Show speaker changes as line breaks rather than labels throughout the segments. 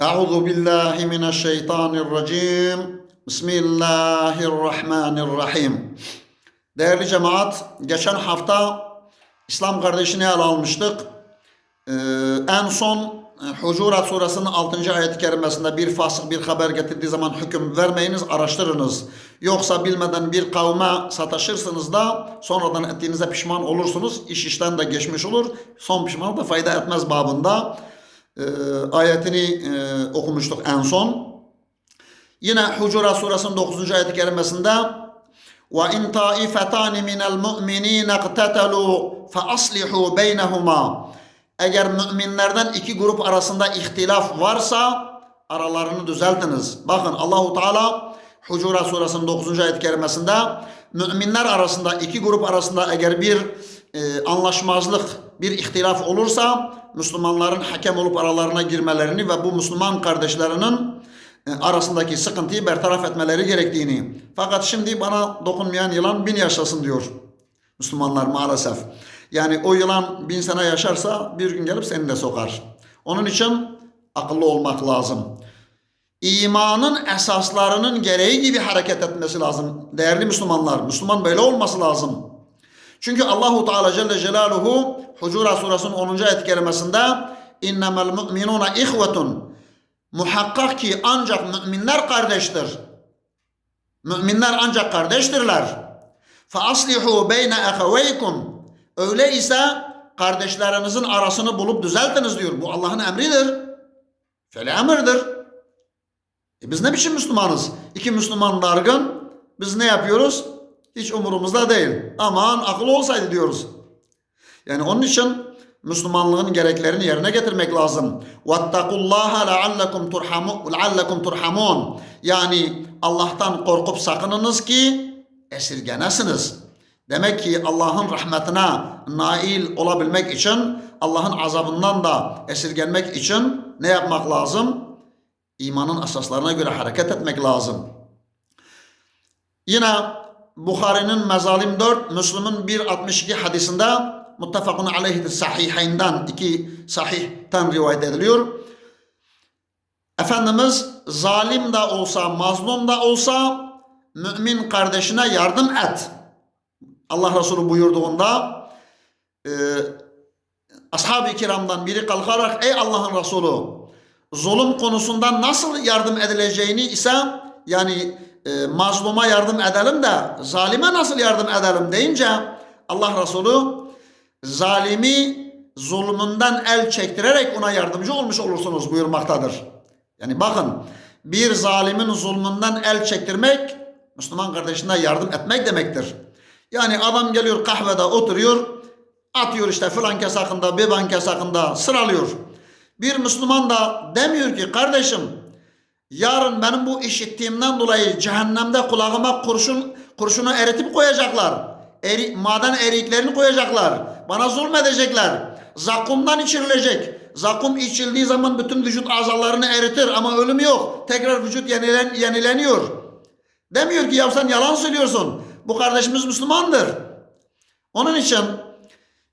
Euzu billahi mineşşeytanirracim. Bismillahirrahmanirrahim. Değerli cemaat, geçen hafta İslam kardeşini ele almıştık. Ee, en son e, Hucurat suresinin 6. ayet-i kerimesinde bir fasık bir haber getirdiği zaman hüküm vermeyiniz, araştırınız. Yoksa bilmeden bir kavme sataşırsınız da sonradan ettiğinize pişman olursunuz. İş işten de geçmiş olur. Son pişman da fayda etmez babında. Ee, ayetini e, okumuştuk en son. Yine Hucurat suresinin 9. ayet-i kerimesinde وَاِنْ طَائِفَتَانِ مِنَ الْمُؤْمِنِينَ اقْتَتَلُوا فَأَصْلِحُوا بَيْنَهُمَا Eğer müminlerden iki grup arasında ihtilaf varsa aralarını düzeltiniz. Bakın Allahu Teala Hucurat suresinin 9. ayet-i kerimesinde müminler arasında iki grup arasında eğer bir e, anlaşmazlık, bir ihtilaf olursa Müslümanların hakem olup aralarına girmelerini ve bu Müslüman kardeşlerinin e, arasındaki sıkıntıyı bertaraf etmeleri gerektiğini. Fakat şimdi bana dokunmayan yılan bin yaşasın diyor Müslümanlar maalesef. Yani o yılan bin sene yaşarsa bir gün gelip seni de sokar. Onun için akıllı olmak lazım. İmanın esaslarının gereği gibi hareket etmesi lazım. Değerli Müslümanlar, Müslüman böyle olması lazım. Çünkü Allahu Teala Celle Celaluhu Hucurat suresinin 10. ayet kerimesinde innemel mu'minuna ihvetun muhakkak ki ancak müminler kardeştir. Müminler ancak kardeştirler. Fa aslihu beyne eheveykum. Öyleyse kardeşlerinizin arasını bulup düzeltiniz diyor. Bu Allah'ın emridir. Şöyle emirdir. E biz ne biçim Müslümanız? İki Müslüman dargın. Biz ne yapıyoruz? Hiç umurumuzda değil. Aman akıl olsaydı diyoruz. Yani onun için Müslümanlığın gereklerini yerine getirmek lazım. Vattakullaha la'allakum turhamun la'allakum turhamun. Yani Allah'tan korkup sakınınız ki esirgenesiniz. Demek ki Allah'ın rahmetine nail olabilmek için Allah'ın azabından da esirgenmek için ne yapmak lazım? İmanın asaslarına göre hareket etmek lazım. Yine Bukhari'nin Mezalim 4, Müslüm'ün 1.62 hadisinde muttefakun aleyhidir sahihinden iki sahihten rivayet ediliyor. Efendimiz zalim de olsa, mazlum da olsa mümin kardeşine yardım et. Allah Resulü buyurduğunda e, ashab-ı kiramdan biri kalkarak ey Allah'ın Resulü zulüm konusunda nasıl yardım edileceğini ise yani e, mazluma yardım edelim de zalime nasıl yardım edelim deyince Allah Resulü zalimi zulmünden el çektirerek ona yardımcı olmuş olursunuz buyurmaktadır. Yani bakın bir zalimin zulmünden el çektirmek Müslüman kardeşine yardım etmek demektir. Yani adam geliyor kahvede oturuyor atıyor işte filan kes hakkında bir kes hakkında sıralıyor. Bir Müslüman da demiyor ki kardeşim yarın benim bu işittiğimden dolayı cehennemde kulağıma kurşun kurşunu eritip koyacaklar. Eri, maden eriklerini koyacaklar. Bana zulmedecekler. Zakumdan içirilecek. Zakum içildiği zaman bütün vücut azalarını eritir ama ölüm yok. Tekrar vücut yenilen, yenileniyor. Demiyor ki ya sen yalan söylüyorsun. Bu kardeşimiz Müslümandır. Onun için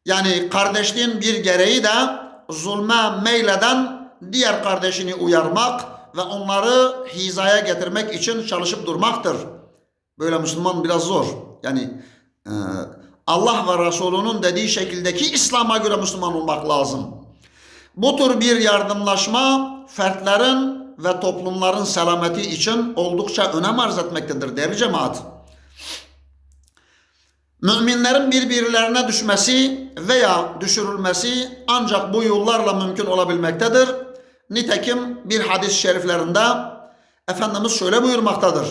yani kardeşliğin bir gereği de zulme meyleden diğer kardeşini uyarmak ve onları hizaya getirmek için çalışıp durmaktır. Böyle Müslüman biraz zor. Yani e, Allah ve Resulünün dediği şekildeki İslam'a göre Müslüman olmak lazım. Bu tür bir yardımlaşma fertlerin ve toplumların selameti için oldukça önem arz etmektedir değerli cemaat. Müminlerin birbirlerine düşmesi veya düşürülmesi ancak bu yollarla mümkün olabilmektedir. Nitekim bir hadis-i şeriflerinde Efendimiz şöyle buyurmaktadır.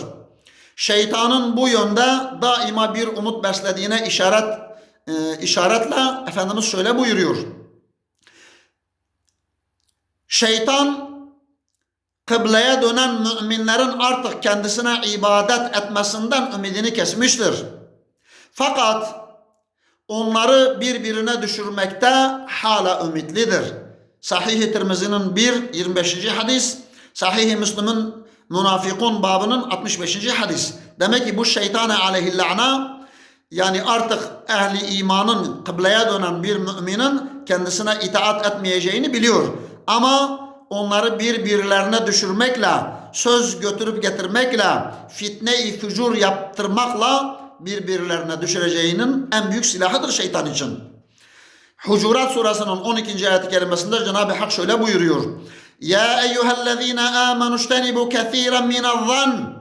Şeytanın bu yönde daima bir umut beslediğine işaret e, işaretle Efendimiz şöyle buyuruyor. Şeytan kıbleye dönen müminlerin artık kendisine ibadet etmesinden ümidini kesmiştir. Fakat onları birbirine düşürmekte hala ümitlidir. Sahih-i Tirmizi'nin 1 25. hadis, Sahih-i Müslim'in Münafikun babının 65. hadis. Demek ki bu şeytane aleyhillâna yani artık ehli imanın kıbleye dönen bir müminin kendisine itaat etmeyeceğini biliyor. Ama onları birbirlerine düşürmekle, söz götürüp getirmekle, fitne-i fücur yaptırmakla birbirlerine düşüreceğinin en büyük silahıdır şeytan için. Hucurat suresinin 12. ayet-i kerimesinde Cenab-ı Hak şöyle buyuruyor. Ya eyyühellezine amenu iştenibu kethiren minel-zan.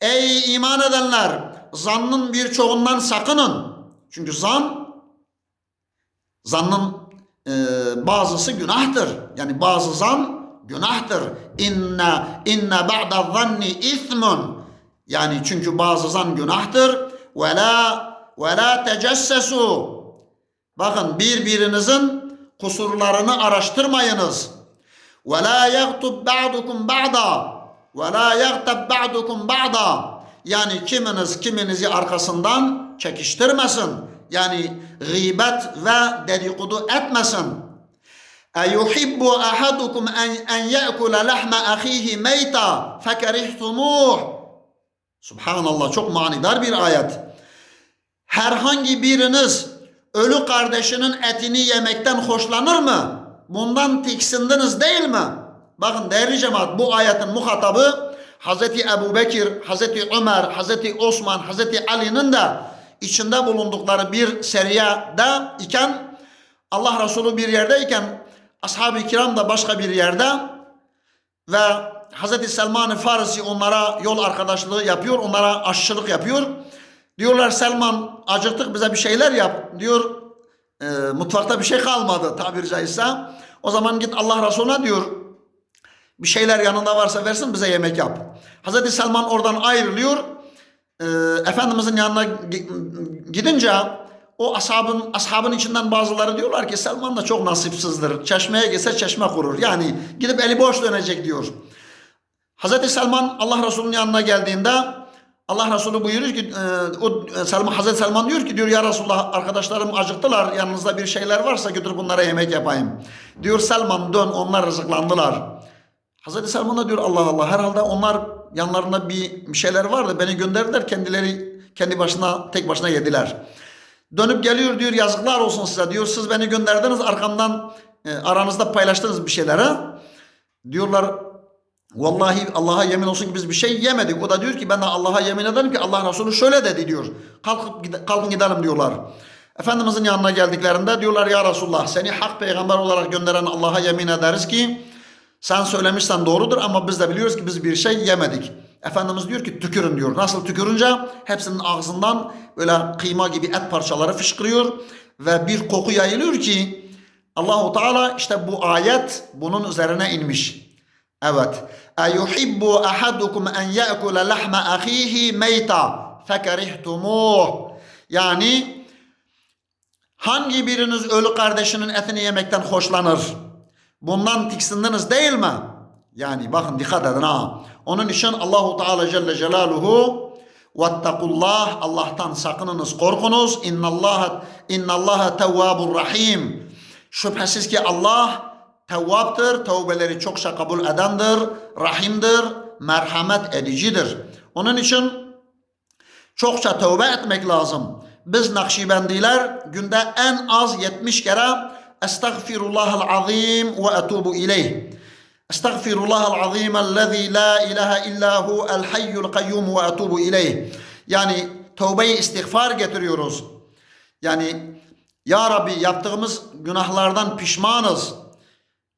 Ey iman edenler! Zannın birçoğundan sakının. Çünkü zan, zannın e, bazısı günahtır. Yani bazı zan günahtır. İnne inne ba'da zanni ismun. Yani çünkü bazı zan günahtır. Ve la ve la tecessesu. Bakın birbirinizin kusurlarını araştırmayınız. Ve la yagtub ba'dukum ba'da. Ve la yagtab ba'dukum ba'da. Yani kiminiz kiminizi arkasından çekiştirmesin. Yani gıybet ve dedikodu etmesin. اَيُحِبُّ أَحَدُكُمْ أَنْ, أَنْ يَأْكُلَ لَحْمَ أَخِيهِ مَيْتًا فَكَرِهْتُمُوهُ Subhanallah çok manidar bir ayet. Herhangi biriniz ölü kardeşinin etini yemekten hoşlanır mı? Bundan tiksindiniz değil mi? Bakın değerli cemaat bu ayetin muhatabı Hazreti Ebu Bekir, Hazreti Ömer, Hazreti Osman, Hazreti Ali'nin de içinde bulundukları bir seriyede iken Allah Resulü bir yerdeyken ashab-ı kiram da başka bir yerde ve Hazreti Selman-ı Farisi onlara yol arkadaşlığı yapıyor, onlara aşçılık yapıyor. Diyorlar Selman acıktık bize bir şeyler yap. Diyor e, mutfakta bir şey kalmadı tabiri caizse. O zaman git Allah Resulüne diyor bir şeyler yanında varsa versin bize yemek yap. Hazreti Selman oradan ayrılıyor. E, Efendimizin yanına gidince o ashabın ashabın içinden bazıları diyorlar ki Selman da çok nasipsizdir. Çeşmeye gitse çeşme kurur. Yani gidip eli boş dönecek diyor. Hazreti Selman Allah Resulü'nün yanına geldiğinde Allah Resulü buyuruyor ki e, o Selman Hazreti Selman diyor ki diyor ya Resulullah arkadaşlarım acıktılar yanınızda bir şeyler varsa götür bunlara yemek yapayım. Diyor Selman dön onlar rızıklandılar. Hazreti Selman da diyor Allah Allah herhalde onlar yanlarında bir, bir şeyler vardı beni gönderdiler kendileri kendi başına tek başına yediler. Dönüp geliyor diyor yazıklar olsun size diyor siz beni gönderdiniz arkamdan e, aranızda paylaştınız bir şeylere. Diyorlar Vallahi Allah'a yemin olsun ki biz bir şey yemedik. O da diyor ki ben de Allah'a yemin ederim ki Allah Resulü şöyle dedi diyor. Kalkıp kalkın gidelim diyorlar. Efendimizin yanına geldiklerinde diyorlar ya Resulullah seni hak peygamber olarak gönderen Allah'a yemin ederiz ki sen söylemişsen doğrudur ama biz de biliyoruz ki biz bir şey yemedik. Efendimiz diyor ki tükürün diyor. Nasıl tükürünce hepsinin ağzından böyle kıyma gibi et parçaları fışkırıyor ve bir koku yayılıyor ki Allahu Teala işte bu ayet bunun üzerine inmiş. Evet. Eyuhibbu ahadukum en ye'kule lahme ahihi meyta fekerihtumuh. Yani hangi biriniz ölü kardeşinin etini yemekten hoşlanır? Bundan tiksindiniz değil mi? Yani bakın dikkat edin ha. Onun için Allahu Teala Celle Celaluhu Vettakullah Allah'tan sakınınız korkunuz. İnnallaha innallaha tevvabur rahim. Şüphesiz ki Allah tevvaptır, tevbeleri çokça kabul edendir, rahimdir, merhamet edicidir. Onun için çokça tövbe etmek lazım. Biz Nakşibendiler günde en az 70 kere Estağfirullahal azim ve etubu ileyh. Estağfirullahal azim ellezî la ilahe illa hu el hayyul kayyum ve etubu ileyh. Yani tövbeyi istiğfar getiriyoruz. Yani ya Rabbi yaptığımız günahlardan pişmanız.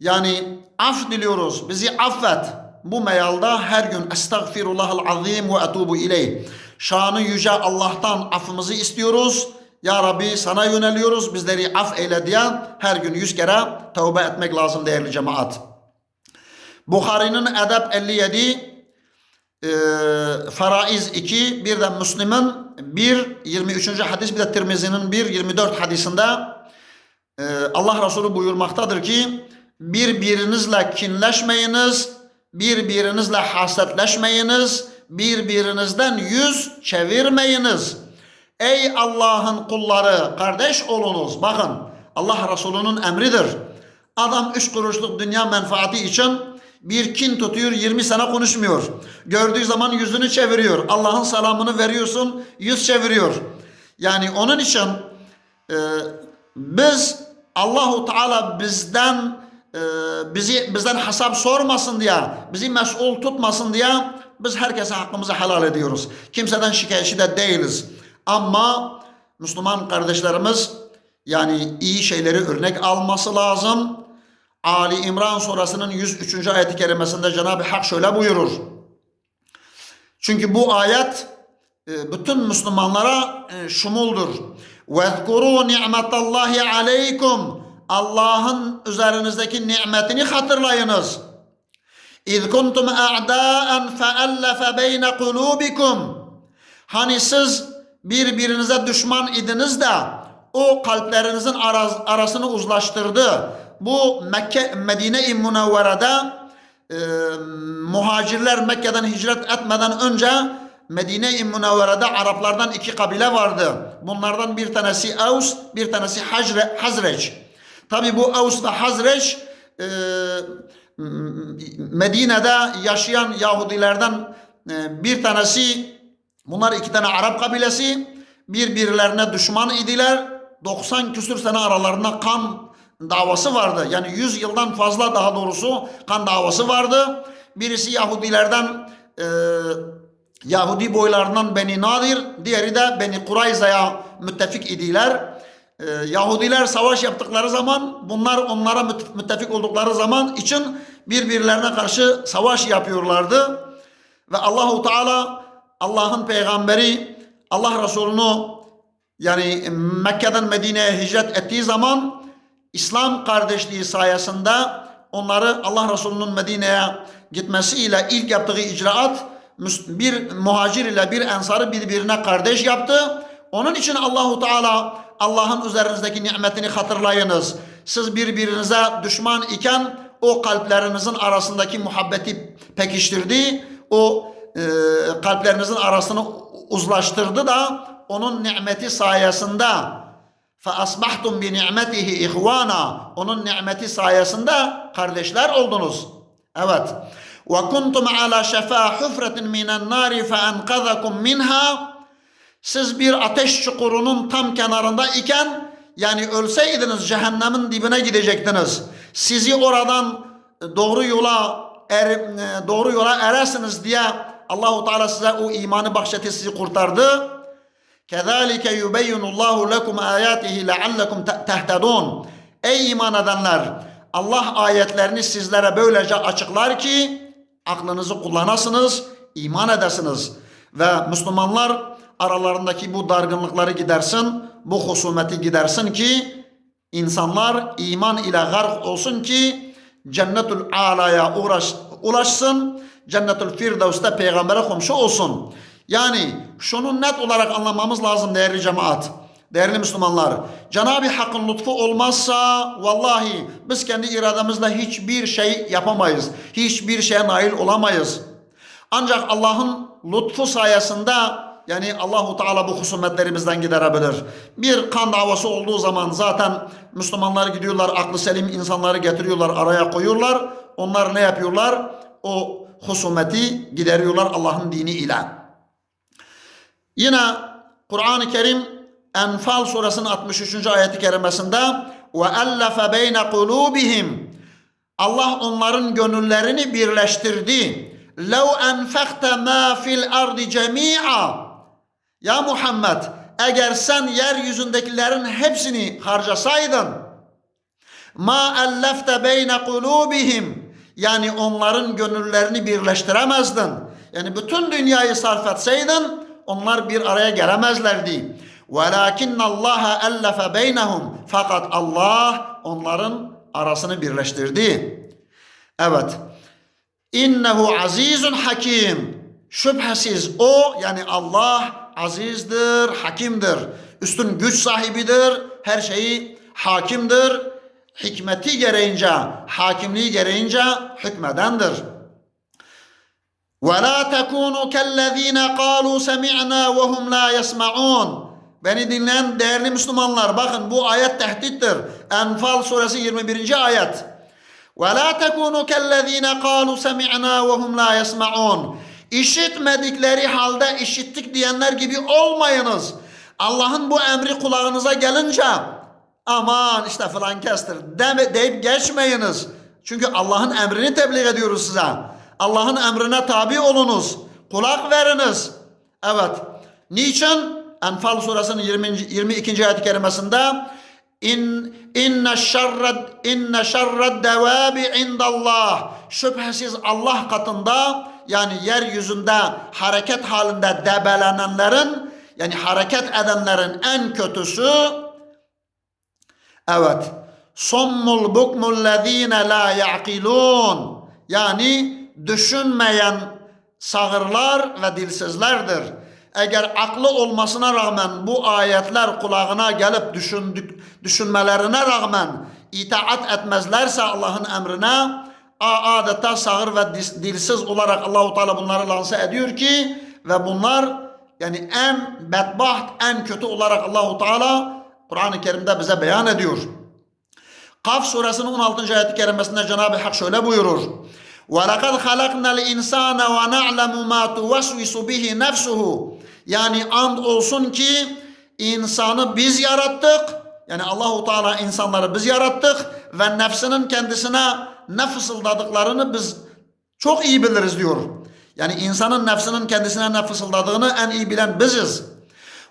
Yani af diliyoruz. Bizi affet. Bu meyalda her gün estağfirullahal azim ve etubu ileyh. Şanı yüce Allah'tan affımızı istiyoruz. Ya Rabbi sana yöneliyoruz. Bizleri af eyle diye her gün yüz kere tövbe etmek lazım değerli cemaat. Bukhari'nin Edep 57 e, Faraiz 2 bir de Müslim'in 1 23. hadis bir de Tirmizi'nin 1 24 hadisinde e, Allah Resulü buyurmaktadır ki birbirinizle kinleşmeyiniz, birbirinizle hasetleşmeyiniz, birbirinizden yüz çevirmeyiniz. Ey Allah'ın kulları kardeş olunuz. Bakın Allah Resulü'nün emridir. Adam üç kuruşluk dünya menfaati için bir kin tutuyor 20 sene konuşmuyor. Gördüğü zaman yüzünü çeviriyor. Allah'ın selamını veriyorsun yüz çeviriyor. Yani onun için e, biz Allahu Teala bizden e, bizi bizden hesap sormasın diye, bizi mesul tutmasın diye biz herkese hakkımızı helal ediyoruz. Kimseden şikayetçi de değiliz. Ama Müslüman kardeşlerimiz yani iyi şeyleri örnek alması lazım. Ali İmran surasının 103. ayeti kerimesinde Cenab-ı Hak şöyle buyurur. Çünkü bu ayet e, bütün Müslümanlara e, şumuldur. وَذْكُرُوا نِعْمَةَ اللّٰهِ عَلَيْكُمْ Allah'ın üzerinizdeki nimetini hatırlayınız. İz kuntum a'daen feellefe beyne kulubikum. Hani siz birbirinize düşman idiniz de o kalplerinizin arasını uzlaştırdı. Bu Mekke, Medine-i Münevvere'de e, muhacirler Mekke'den hicret etmeden önce Medine-i Münevvere'de Araplardan iki kabile vardı. Bunlardan bir tanesi Evs, bir tanesi Hazreç. Tabi bu Aus ve Hazreç e, Medine'de yaşayan Yahudilerden e, bir tanesi bunlar iki tane Arap kabilesi birbirlerine düşman idiler. 90 küsür sene aralarında kan davası vardı. Yani 100 yıldan fazla daha doğrusu kan davası vardı. Birisi Yahudilerden e, Yahudi boylarından Beni Nadir, diğeri de Beni Kurayza'ya müttefik idiler. Ee, Yahudiler savaş yaptıkları zaman bunlar onlara müt- müttefik oldukları zaman için birbirlerine karşı savaş yapıyorlardı. Ve Allahu Teala Allah'ın peygamberi Allah Resulü'nü yani Mekke'den Medine'ye hicret ettiği zaman İslam kardeşliği sayesinde onları Allah Resulü'nün Medine'ye gitmesiyle ilk yaptığı icraat bir muhacir ile bir ensarı birbirine kardeş yaptı. Onun için Allahu Teala Allah'ın üzerinizdeki nimetini hatırlayınız. Siz birbirinize düşman iken o kalplerinizin arasındaki muhabbeti pekiştirdi. O e, kalplerinizin arasını uzlaştırdı da onun nimeti sayesinde فَأَصْبَحْتُمْ بِنِعْمَتِهِ اِخْوَانًا Onun nimeti sayesinde kardeşler oldunuz. Evet. وَكُنْتُمْ عَلَى شَفَا حُفْرَةٍ مِنَ النَّارِ فَاَنْقَذَكُمْ مِنْهَا siz bir ateş çukurunun tam kenarında iken yani ölseydiniz cehennemin dibine gidecektiniz. Sizi oradan e, doğru yola er, e, doğru yola eresiniz diye Allahu Teala size o imanı bahşetti sizi kurtardı. Kezalike yubeyyinullahu lekum ayatihi leallekum tehtedun. Ey iman edenler Allah ayetlerini sizlere böylece açıklar ki aklınızı kullanasınız, iman edesiniz. Ve Müslümanlar aralarındaki bu dargınlıkları gidersin, bu husumeti gidersin ki insanlar iman ile gark olsun ki cennetul alaya uğraş, ulaşsın, cennetul firdevste peygambere komşu olsun. Yani şunu net olarak anlamamız lazım değerli cemaat. Değerli Müslümanlar, Cenab-ı Hakk'ın lütfu olmazsa vallahi biz kendi irademizle hiçbir şey yapamayız. Hiçbir şeye nail olamayız. Ancak Allah'ın lütfu sayesinde yani Allahu Teala bu husumetlerimizden giderebilir. Bir kan davası olduğu zaman zaten Müslümanlar gidiyorlar aklı selim insanları getiriyorlar araya koyuyorlar. Onlar ne yapıyorlar? O husumeti gideriyorlar Allah'ın dini ile. Yine Kur'an-ı Kerim Enfal suresinin 63. ayeti kerimesinde ve ellefe beyne kulubihim Allah onların gönüllerini birleştirdi. Lev enfekte ma fil ardi cemi'a Ya Muhammed eğer sen yeryüzündekilerin hepsini harcasaydın ma ellefte beyne kulubihim yani onların gönüllerini birleştiremezdin. Yani bütün dünyayı sarf etseydin onlar bir araya gelemezlerdi. وَلَاكِنَّ اللّٰهَ اَلَّفَ بَيْنَهُمْ Fakat Allah onların arasını birleştirdi. Evet. İnnehu azizun hakim. Şüphesiz o yani Allah azizdir, hakimdir. Üstün güç sahibidir, her şeyi hakimdir. Hikmeti gereğince, hakimliği gereğince hükmedendir. وَلَا تَكُونُوا كَالَّذ۪ينَ قَالُوا سَمِعْنَا وَهُمْ لَا يَسْمَعُونَ Beni dinleyen değerli Müslümanlar bakın bu ayet tehdittir. Enfal suresi 21. ayet. وَلَا تَكُونُوا كَالَّذ۪ينَ قَالُوا سَمِعْنَا وَهُمْ لَا يَسْمَعُونَ İşitmedikleri halde işittik diyenler gibi olmayınız. Allah'ın bu emri kulağınıza gelince aman işte falan kestir deme, deyip geçmeyiniz. Çünkü Allah'ın emrini tebliğ ediyoruz size. Allah'ın emrine tabi olunuz. Kulak veriniz. Evet. Niçin? Enfal suresinin 20. 22. ayet-i kerimesinde İn inne şerred inne şerred devabi indallah. Şüphesiz Allah katında yani yeryüzünde hareket halinde debelenenlerin yani hareket edenlerin en kötüsü evet sommul bukmul lezine la yaqilun yani düşünmeyen sağırlar ve dilsizlerdir. Eğer aklı olmasına rağmen bu ayetler kulağına gelip düşündük, düşünmelerine rağmen itaat etmezlerse Allah'ın emrine adeta sağır ve dilsiz olarak Allahu Teala bunları lanse ediyor ki ve bunlar yani en bedbaht, en kötü olarak Allahu Teala Kur'an-ı Kerim'de bize beyan ediyor. Kaf suresinin 16. ayet-i kerimesinde Cenab-ı Hak şöyle buyurur. وَلَقَدْ خَلَقْنَا الْاِنْسَانَ وَنَعْلَمُ مَا تُوَسْوِسُ بِهِ نَفْسُهُ Yani and olsun ki insanı biz yarattık. Yani Allahu Teala insanları biz yarattık ve nefsinin kendisine ne fısıldadıklarını biz çok iyi biliriz diyor. Yani insanın nefsinin kendisine ne fısıldadığını en iyi bilen biziz.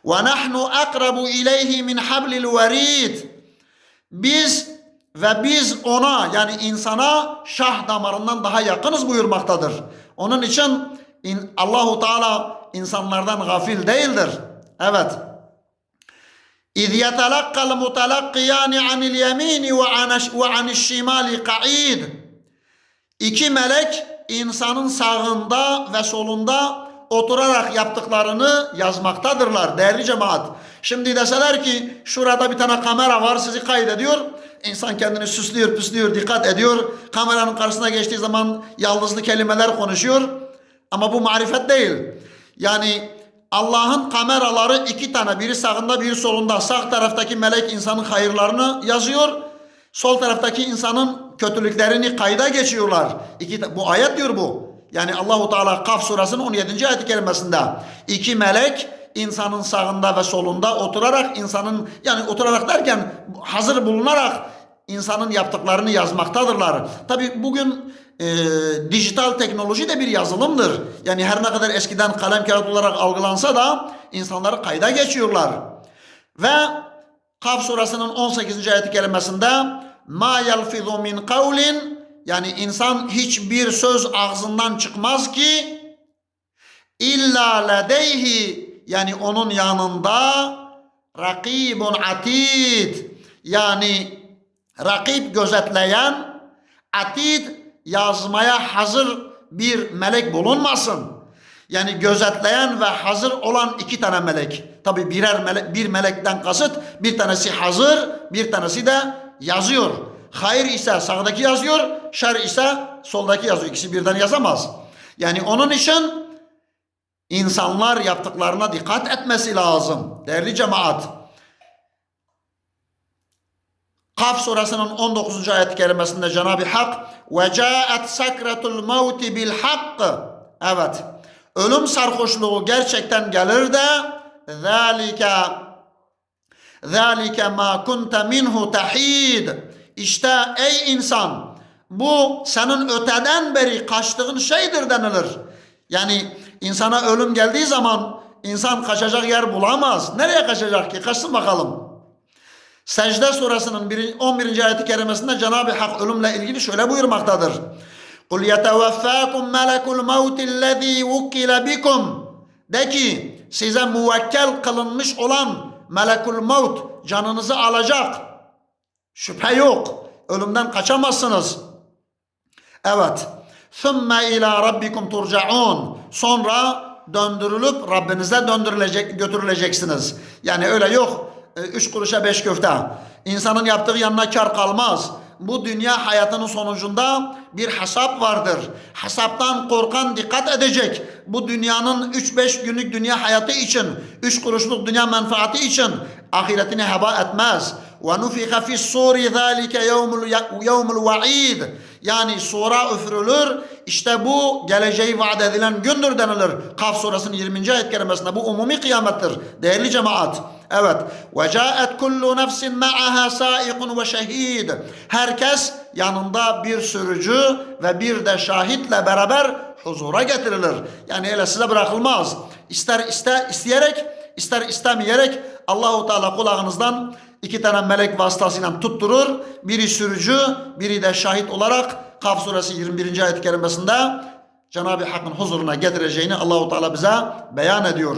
Ve nahnu akrabu ileyhi min hablil verid. Biz ve biz ona yani insana şah damarından daha yakınız buyurmaktadır. Onun için in, Allahu Teala insanlardan gafil değildir. Evet. Yetelakkal mutalakkiyani anil yemini ve anil şimali ka'id. İki melek insanın sağında ve solunda oturarak yaptıklarını yazmaktadırlar değerli cemaat. Şimdi deseler ki şurada bir tane kamera var sizi kaydediyor. İnsan kendini süslüyor, püslüyor, dikkat ediyor. Kameranın karşısına geçtiği zaman yaldızlı kelimeler konuşuyor. Ama bu marifet değil. Yani Allah'ın kameraları iki tane. Biri sağında, biri solunda. Sağ taraftaki melek insanın hayırlarını yazıyor. Sol taraftaki insanın kötülüklerini kayda geçiyorlar. İki, bu ayet diyor bu. Yani Allahu Teala Kaf suresinin 17. ayet-i kerimesinde iki melek insanın sağında ve solunda oturarak insanın yani oturarak derken hazır bulunarak insanın yaptıklarını yazmaktadırlar. Tabi bugün e, dijital teknoloji de bir yazılımdır. Yani her ne kadar eskiden kalem kağıt olarak algılansa da insanları kayda geçiyorlar. Ve Kaf suresinin 18. ayet-i ma yalfizu min kavlin yani insan hiçbir söz ağzından çıkmaz ki illa ledeyhi yani onun yanında rakibun atid yani rakip gözetleyen atid yazmaya hazır bir melek bulunmasın. Yani gözetleyen ve hazır olan iki tane melek. Tabi birer melek, bir melekten kasıt bir tanesi hazır, bir tanesi de yazıyor. Hayır ise sağdaki yazıyor, şer ise soldaki yazıyor. İkisi birden yazamaz. Yani onun için insanlar yaptıklarına dikkat etmesi lazım. Değerli cemaat. Kaf suresinin 19. ayet kerimesinde Cenab-ı Hak ve caet sakratul mevti bil hakkı. Evet. Ölüm sarhoşluğu gerçekten gelir de zalike zalike ma kunta minhu tahid. İşte ey insan bu senin öteden beri kaçtığın şeydir denilir. Yani insana ölüm geldiği zaman insan kaçacak yer bulamaz. Nereye kaçacak ki? Kaçsın bakalım. Secde suresinin 11. ayeti kerimesinde Cenab-ı Hak ölümle ilgili şöyle buyurmaktadır. Kul yeteveffâkum melekul mevtillezî vukkile bikum. De ki size muvekkel kılınmış olan melekul mevt canınızı alacak. Şüphe yok. Ölümden kaçamazsınız. Evet. Thumma ila rabbikum turcaun. Sonra döndürülüp Rabbinize döndürülecek, götürüleceksiniz. Yani öyle yok. E, üç kuruşa beş köfte. İnsanın yaptığı yanına kar kalmaz. Bu dünya hayatının sonucunda bir hesap vardır. Hesaptan korkan dikkat edecek. Bu dünyanın 3-5 günlük dünya hayatı için, 3 kuruşluk dünya menfaati için ahiretini heba etmez. وَنُفِخَ فِي الصُّورِ ذَٰلِكَ يَوْمُ الْوَعِيدِ yani sura üfürülür. İşte bu geleceği vaat edilen gündür denilir. Kaf surasının 20. ayet kerimesinde bu umumi kıyamettir. Değerli cemaat. Evet. Ve caet kullu nefsin ma'aha saikun ve şehid. Herkes yanında bir sürücü ve bir de şahitle beraber huzura getirilir. Yani öyle size bırakılmaz. İster iste, isteyerek, ister istemeyerek Allahu Teala kulağınızdan iki tane melek vasıtasıyla tutturur. Biri sürücü, biri de şahit olarak Kaf suresi 21. ayet-i kerimesinde Cenab-ı Hakk'ın huzuruna getireceğini Allahu Teala bize beyan ediyor.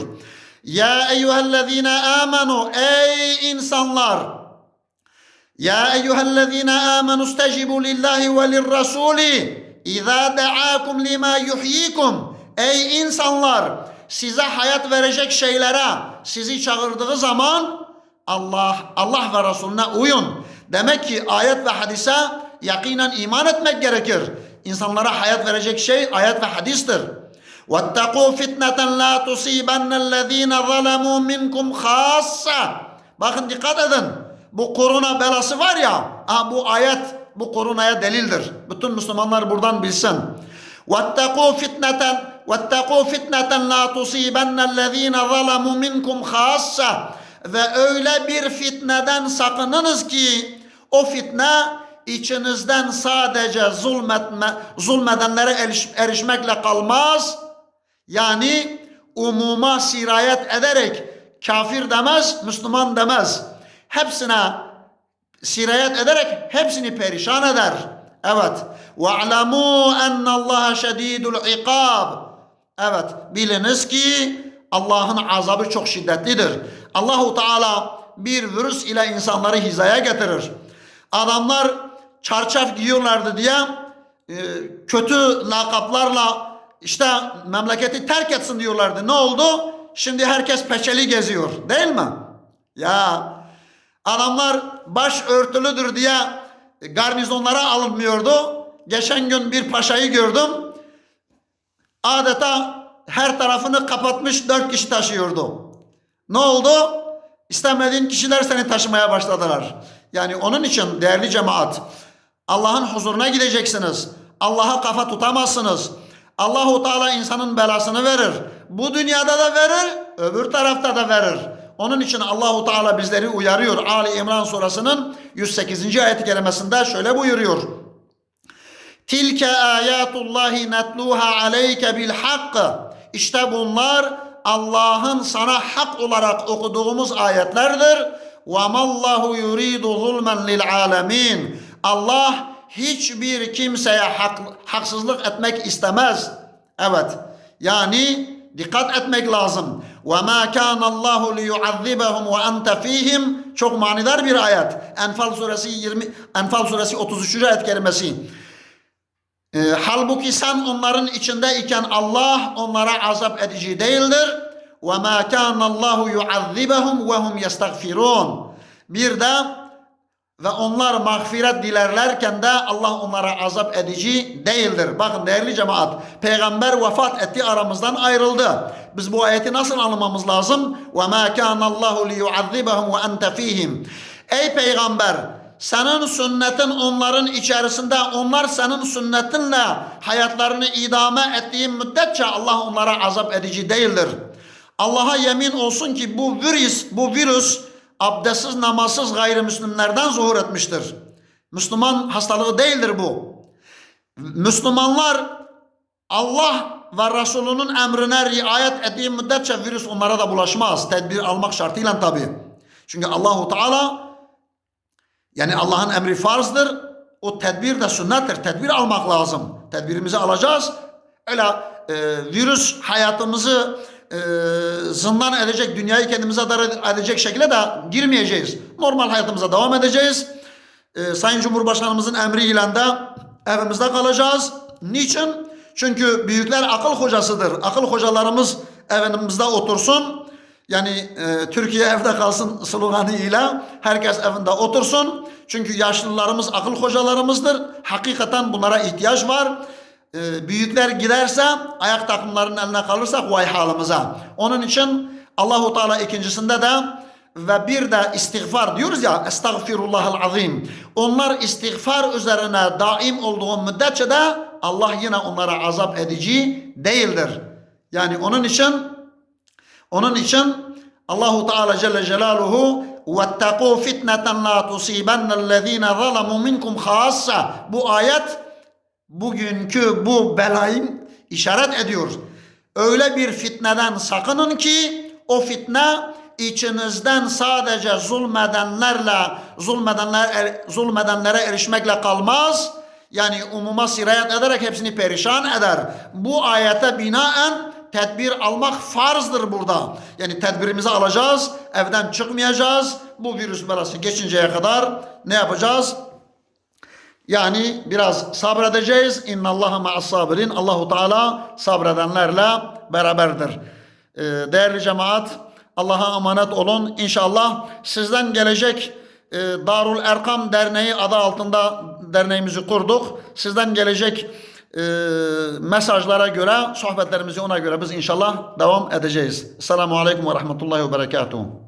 Ya eyyühellezine amenu ey insanlar ya eyyühellezine amenu istecibu lillahi ve lirrasuli İza da'akum lima yuhyikum ey insanlar size hayat verecek şeylere sizi çağırdığı zaman Allah Allah ve Resulüne uyun. Demek ki ayet ve hadise yakinen iman etmek gerekir. İnsanlara hayat verecek şey ayet ve hadistir. وَاتَّقُوا فِتْنَةً لَا تُصِيبَنَّ الَّذ۪ينَ ظَلَمُوا مِنْكُمْ خَاصَّةً Bakın dikkat edin. Bu korona belası var ya, ha, bu ayet bu koronaya delildir. Bütün Müslümanlar buradan bilsin. وَاتَّقُوا فِتْنَةً وَاتَّقُوا فِتْنَةً لَا تُصِيبَنَّ الَّذ۪ينَ ظَلَمُوا مِنْكُمْ خَاصَّةً Ve öyle bir fitneden sakınınız ki o fitne içinizden sadece zulmetme, zulmedenlere eriş, erişmekle kalmaz. Yani umuma sirayet ederek kafir demez, Müslüman demez. Hepsine sirayet ederek hepsini perişan eder. Evet. وَعْلَمُوا اَنَّ اللّٰهَ شَد۪يدُ الْعِقَابِ Evet. Biliniz ki Allah'ın azabı çok şiddetlidir. Allahu Teala bir virüs ile insanları hizaya getirir. Adamlar çarşaf giyiyorlardı diye e, kötü lakaplarla işte memleketi terk etsin diyorlardı. Ne oldu? Şimdi herkes peçeli geziyor. Değil mi? Ya adamlar baş örtülüdür diye garnizonlara alınmıyordu. Geçen gün bir paşayı gördüm. Adeta her tarafını kapatmış dört kişi taşıyordu. Ne oldu? İstemediğin kişiler seni taşımaya başladılar. Yani onun için değerli cemaat Allah'ın huzuruna gideceksiniz. Allah'a kafa tutamazsınız. Allahu Teala insanın belasını verir. Bu dünyada da verir, öbür tarafta da verir. Onun için Allahu Teala bizleri uyarıyor. Ali İmran surasının 108. ayet-i kerimesinde şöyle buyuruyor. Tilke ayatullahi netluha aleyke bil hak. İşte bunlar Allah'ın sana hak olarak okuduğumuz ayetlerdir. Mallahu yuridu zulmen lil alemin. Allah hiçbir kimseye hak, haksızlık etmek istemez. Evet. Yani dikkat etmek lazım. Allahu li yuazzibahum ve ente fihim çok manidar bir ayet. Enfal suresi 20 Enfal suresi 33. ayet kerimesi. E, halbuki sen onların içindeyken Allah onlara azap edici değildir. Kana Allahu yuazzibahum ve hum yestagfirun. Bir de ve onlar mağfiret dilerlerken de Allah onlara azap edici değildir. Bakın değerli cemaat, peygamber vefat etti aramızdan ayrıldı. Biz bu ayeti nasıl anlamamız lazım? Allahu li yuazzibahum ve ente fihim. Ey peygamber, senin sünnetin onların içerisinde, onlar senin sünnetinle hayatlarını idame ettiğin müddetçe Allah onlara azap edici değildir. Allah'a yemin olsun ki bu virüs, bu virüs abdestsiz, namazsız gayrimüslimlerden zuhur etmiştir. Müslüman hastalığı değildir bu. Müslümanlar Allah ve Resulünün emrine riayet ettiği müddetçe virüs onlara da bulaşmaz. Tedbir almak şartıyla tabi. Çünkü Allahu Teala yani Allah'ın emri farzdır. O tedbir de sünnettir. Tedbir almak lazım. Tedbirimizi alacağız. Öyle e, virüs hayatımızı e, zindan edecek, dünyayı kendimize dar edecek şekilde de girmeyeceğiz. Normal hayatımıza devam edeceğiz. E, Sayın Cumhurbaşkanımızın emriyle de evimizde kalacağız. Niçin? Çünkü büyükler akıl hocasıdır. Akıl hocalarımız evimizde otursun. Yani e, Türkiye evde kalsın sloganıyla herkes evinde otursun. Çünkü yaşlılarımız akıl hocalarımızdır. Hakikaten bunlara ihtiyaç var. E, büyükler giderse ayak takımlarının eline kalırsak vay halimize. Onun için Allahu Teala ikincisinde de ve bir de istiğfar diyoruz ya estağfirullahal azim. Onlar istiğfar üzerine daim olduğu müddetçe de Allah yine onlara azap edici değildir. Yani onun için onun için Allahu Teala Celle Celaluhu وَاتَّقُوا فِتْنَةً لَا تُصِيبَنَّ الَّذ۪ينَ ظَلَمُوا مِنْكُمْ خَاصَّ Bu ayet bugünkü bu belayı işaret ediyor. Öyle bir fitneden sakının ki o fitne içinizden sadece zulmedenlerle zulmedenler er- zulmedenlere erişmekle kalmaz. Yani umuma sirayet ederek hepsini perişan eder. Bu ayete binaen tedbir almak farzdır burada. Yani tedbirimizi alacağız, evden çıkmayacağız. Bu virüs belası geçinceye kadar ne yapacağız? Yani biraz sabredeceğiz. İnna Allaha ma'as sabirin. Allahu Teala sabredenlerle beraberdir. Ee, değerli cemaat, Allah'a emanet olun. İnşallah sizden gelecek e, Darul Erkam Derneği adı altında derneğimizi kurduk. Sizden gelecek e, mesajlara göre, sohbetlerimizi ona göre biz inşallah devam edeceğiz. Selamun Aleyküm ve Rahmetullahi ve Berekatuhu.